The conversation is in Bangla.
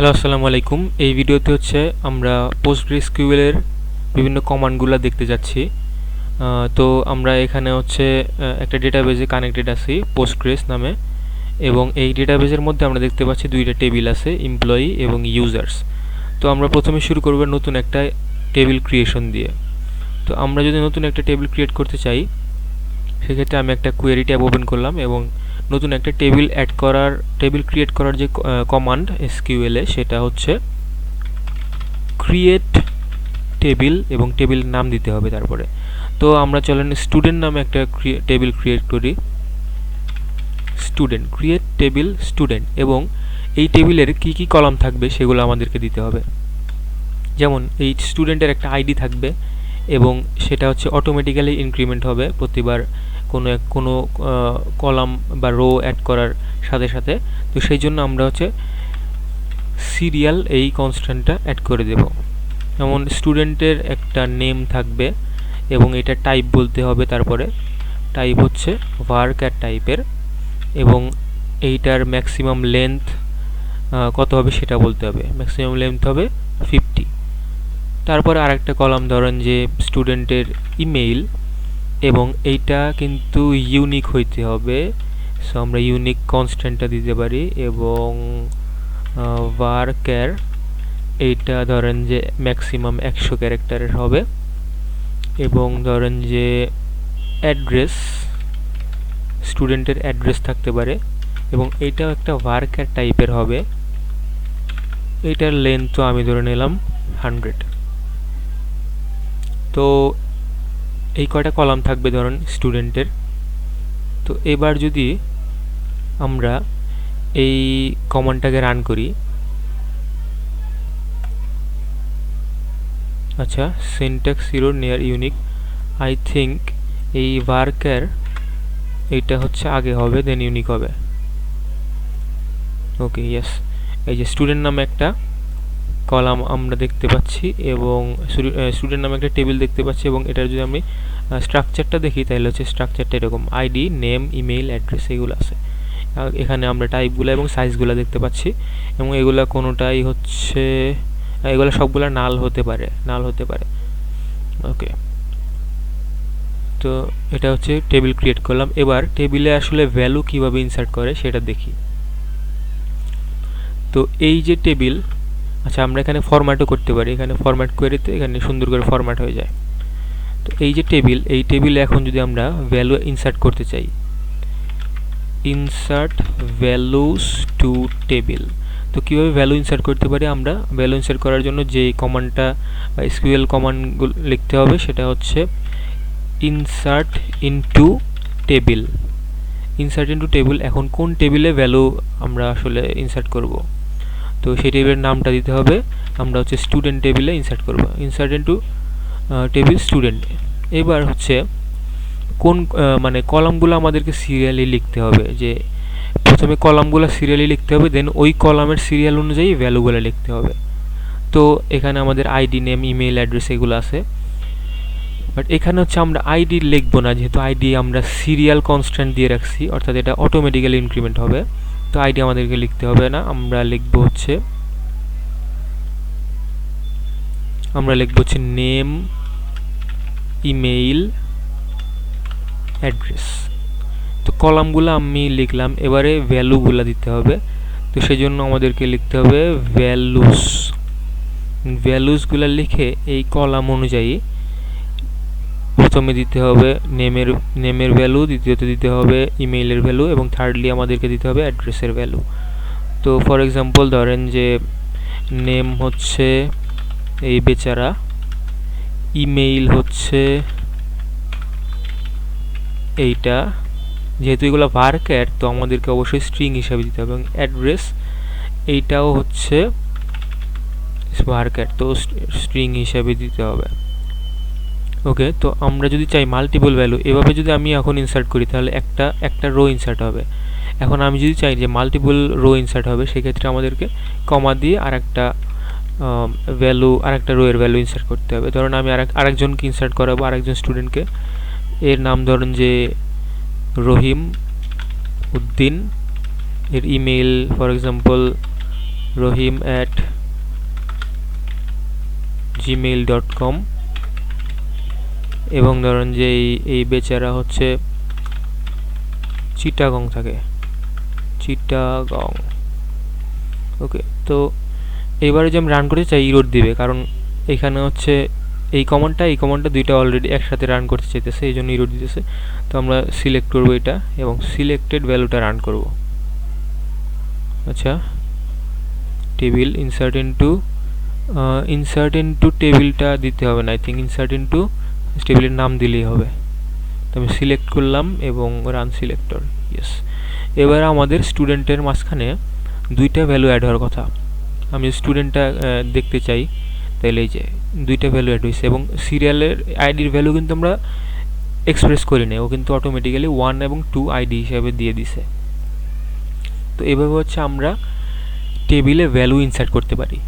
হ্যালো, আসসালামু আলাইকুম। এই ভিডিওতে হচ্ছে আমরা পোস্ট পোস্টগ্রেসকিউএলের বিভিন্ন কমান্ডগুলো দেখতে যাচ্ছি। তো আমরা এখানে হচ্ছে একটা ডেটাবেজে কানেক্টেড আছি পোস্টগ্রেস নামে। এবং এই ডেটাবেজের মধ্যে আমরা দেখতে পাচ্ছি দুইটা টেবিল আছে এমপ্লয়ি এবং ইউজার্স তো আমরা প্রথমে শুরু করব নতুন একটা টেবিল ক্রিয়েশন দিয়ে। তো আমরা যদি নতুন একটা টেবিল ক্রিয়েট করতে চাই, সেক্ষেত্রে আমি একটা কোয়েরি ট্যাব ওপেন করলাম এবং নতুন একটা টেবিল অ্যাড করার টেবিল ক্রিয়েট করার যে কমান্ড এসকিউএলে সেটা হচ্ছে ক্রিয়েট টেবিল এবং টেবিল নাম দিতে হবে তারপরে। তো আমরা চলেন স্টুডেন্ট নামে একটা টেবিল ক্রিয়েট করি। স্টুডেন্ট ক্রিয়েট টেবিল স্টুডেন্ট এবং এই টেবিলের কি কি কলাম থাকবে সেগুলো আমাদেরকে দিতে হবে। যেমন এই স্টুডেন্টের একটা আইডি থাকবে এবং সেটা হচ্ছে অটোমেটিক্যালি ইনক্রিমেন্ট হবে প্রতিবার কোনো এক, কোনো কলাম বা রো অ্যাড করার সাথে সাথে, তো সেই জন্য আমরা হচ্ছে সিরিয়াল এই কনস্ট্যান্টটা অ্যাড করে দেব। যেমন স্টুডেন্টের একটা নেম থাকবে এবং এটা টাইপ বলতে হবে তারপরে। টাইপ হচ্ছে ওয়ার্কার টাইপের এবং এইটার ম্যাক্সিমাম লেন্থ কত হবে সেটা বলতে হবে। ম্যাক্সিমাম লেন্থ হবে ফিফটি তারপরে আরেকটা কলাম ধরেন যে স্টুডেন্টের ইমেইল এবং এইটা কিন্তু ইউনিক হইতে হবে। সো আমরা ইউনিক কনস্ট্যান্টটা দিতে পারি এবং ওয়ার্কার এইটা ধরেন যে ম্যাক্সিমাম একশো ক্যারেক্টারের হবে। এবং ধরেন যে অ্যাড্রেস স্টুডেন্টের অ্যাড্রেস থাকতে পারে। এবং এইটাও একটা ওয়ার্কার টাইপের হবে। এইটার লেন্থ তো আমি ধরে নিলাম হান্ড্রেড তো এই কয়টা কলাম থাকবে ধরুন স্টুডেন্টের? তো এবার যদি আমরা এই কমান্ডটাকে রান করি আচ্ছা syntax zero near unique I think এই ওয়ার্কার এইটা হচ্ছে আগে হবে দেন ইউনিক হবে। ওকে ইয়েস এই যে স্টুডেন্ট নামে একটা কলাম আমরা দেখতে পাচ্ছি এবং স্টুডেন্ট নামে একটা টেবিল দেখতে পাচ্ছি এবং এটার যদি আমি স্ট্রাকচারটা দেখি তাহলে হচ্ছে স্ট্রাকচারটা এরকম। আইডি নেম ইমেইল অ্যাড্রেস এগুলো আছে। এখানে আমরা টাইপগুলো এবং সাইজগুলো দেখতে পাচ্ছি এবং এগুলা কোনোটাই হচ্ছে এগুলো সবগুলো নাল হতে পারে, নাল হতে পারে। ওকে তো এটা হচ্ছে টেবিল ক্রিয়েট করলাম। এবার টেবিলে আসলে ভ্যালু কীভাবে ইনসার্ট করে সেটা দেখি। তো এই যে টেবিল আচ্ছা আমরা এখানে ফরম্যাটও করতে পারি। এখানে ফরম্যাট কোয়েরিতে এখানে সুন্দর করে ফরম্যাট হয়ে যায়। তো এই যে টেবিল এই টেবিলে এখন যদি আমরা ভ্যালু ইনসার্ট করতে চাই ইনসার্ট ভ্যালুস টু টেবিল তো কীভাবে ভ্যালু ইনসার্ট করতে পারি আমরা? ভ্যালু ইনসার্ট করার জন্য যে কমান্ডটা বা এসকিউএল কমান্ডগুলো লিখতে হবে, সেটা হচ্ছে insert into table insert into table এখন কোন টেবিলে ভ্যালু আমরা আসলে ইনসার্ট করব? তো সেই টেবিলের নামটা দিতে হবে। আমরা হচ্ছে স্টুডেন্ট টেবিলে ইনসার্ট করব। ইনসার্ট ইনটু টেবিল স্টুডেন্ট এবার হচ্ছে কোন মানে কলামগুলো আমাদেরকে সিরিয়ালি লিখতে হবে। যে প্রথমে কলামগুলো সিরিয়ালি লিখতে হবে দেন ওই কলামের সিরিয়াল অনুযায়ী ভ্যালুগুলো লিখতে হবে। তো এখানে আমাদের আইডি নেম ইমেল অ্যাড্রেস এগুলো আছে। বাট এখানে হচ্ছে আমরা আইডি লিখব না, যেহেতু আইডি আমরা সিরিয়াল কনস্ট্যান্ট দিয়ে রাখছি, অর্থাৎ এটা অটোমেটিক্যালি ইনক্রিমেন্ট হবে। তো আইডি আমাদেরকে লিখতে হবে না, আমরা লিখব হচ্ছে, আমরা লিখব হচ্ছে নেম, ইমেইল, অ্যাড্রেস। তো কলামগুলো আমি লিখলাম, এবারে ভ্যালুগুলো দিতে হবে। তো সেই জন্য আমাদেরকে লিখতে হবে ভ্যালুস। ভ্যালুসগুলো লিখে এই কলাম অনুযায়ী প্রথমে দিতে হবে নেমের নেমের ভ্যালু দ্বিতীয়ত দিতে হবে ইমেইলের ভ্যালু এবং থার্ডলি আমাদেরকে দিতে হবে অ্যাড্রেসের ভ্যালু তো ফর এক্সাম্পল ধরেন যে নেম হচ্ছে এই বেচারা ইমেইল হচ্ছে এইটা। যেহেতু এগুলো ভার্ক্যাট তো আমাদেরকে অবশ্যই স্ট্রিং হিসাবে দিতে হবে এবং অ্যাড্রেস এইটাও হচ্ছে ভার্ক্যাট তো স্ট্রিং হিসাবে দিতে হবে। ওকে তো আমরা যদি চাই মাল্টিপল ভ্যালু এভাবে যদি আমি এখন ইনসার্ট করি, তাহলে একটা একটা রো ইনসার্ট হবে। এখন আমি যদি চাই যে মাল্টিপল রো ইনসার্ট হবে, সেক্ষেত্রে আমাদেরকে কমা দিয়ে আর একটা ভ্যালু আর একটা রো এর ভ্যালু ইনসার্ট করতে হবে। ধরুন আমি আরেক, আরেকজনকে ইনসার্ট করাবো, আরেকজন স্টুডেন্টকে এর নাম ধরুন যে রহিম উদ্দিন। এর email for example Rahim at Gmail dot com এবং ধরেন যে এই এই বেচারা হচ্ছে চিটাগং থাকে। চিটাগং। ওকে, তো এবারে যে আমি রান করতে চাই, ইরোড দিবে, কারণ এখানে হচ্ছে এই কমান্ডটা এই কমান্ডটা দুইটা অলরেডি একসাথে রান করতে চাইতেছে, এই জন্য ইরোড দিতেছে। তো আমরা সিলেক্ট করব এটা এবং সিলেক্টেড ভ্যালুটা রান করব। আচ্ছা table insert into insert into টেবিলটা দিতে হবে না আই থিঙ্ক ইনসার্ট ইনটু টেবিলের নাম দিলেই হবে। তো আমি সিলেক্ট করলাম এবং রান সিলেক্টর ইয়েস এবার আমাদের স্টুডেন্টের মাঝখানে দুইটা ভ্যালু অ্যাড হওয়ার কথা। আমি স্টুডেন্টটা দেখতে চাই, তাহলে এই যে দুইটা ভ্যালু অ্যাড হয়েছে এবং সিরিয়ালের আইডির ভ্যালু কিন্তু আমরা এক্সপ্রেস করি না ও কিন্তু অটোমেটিক্যালি ওয়ান এবং টু আইডি হিসাবে দিয়ে দিছে। তো এভাবে হচ্ছে আমরা টেবিলে ভ্যালু ইনসার্ট করতে পারি।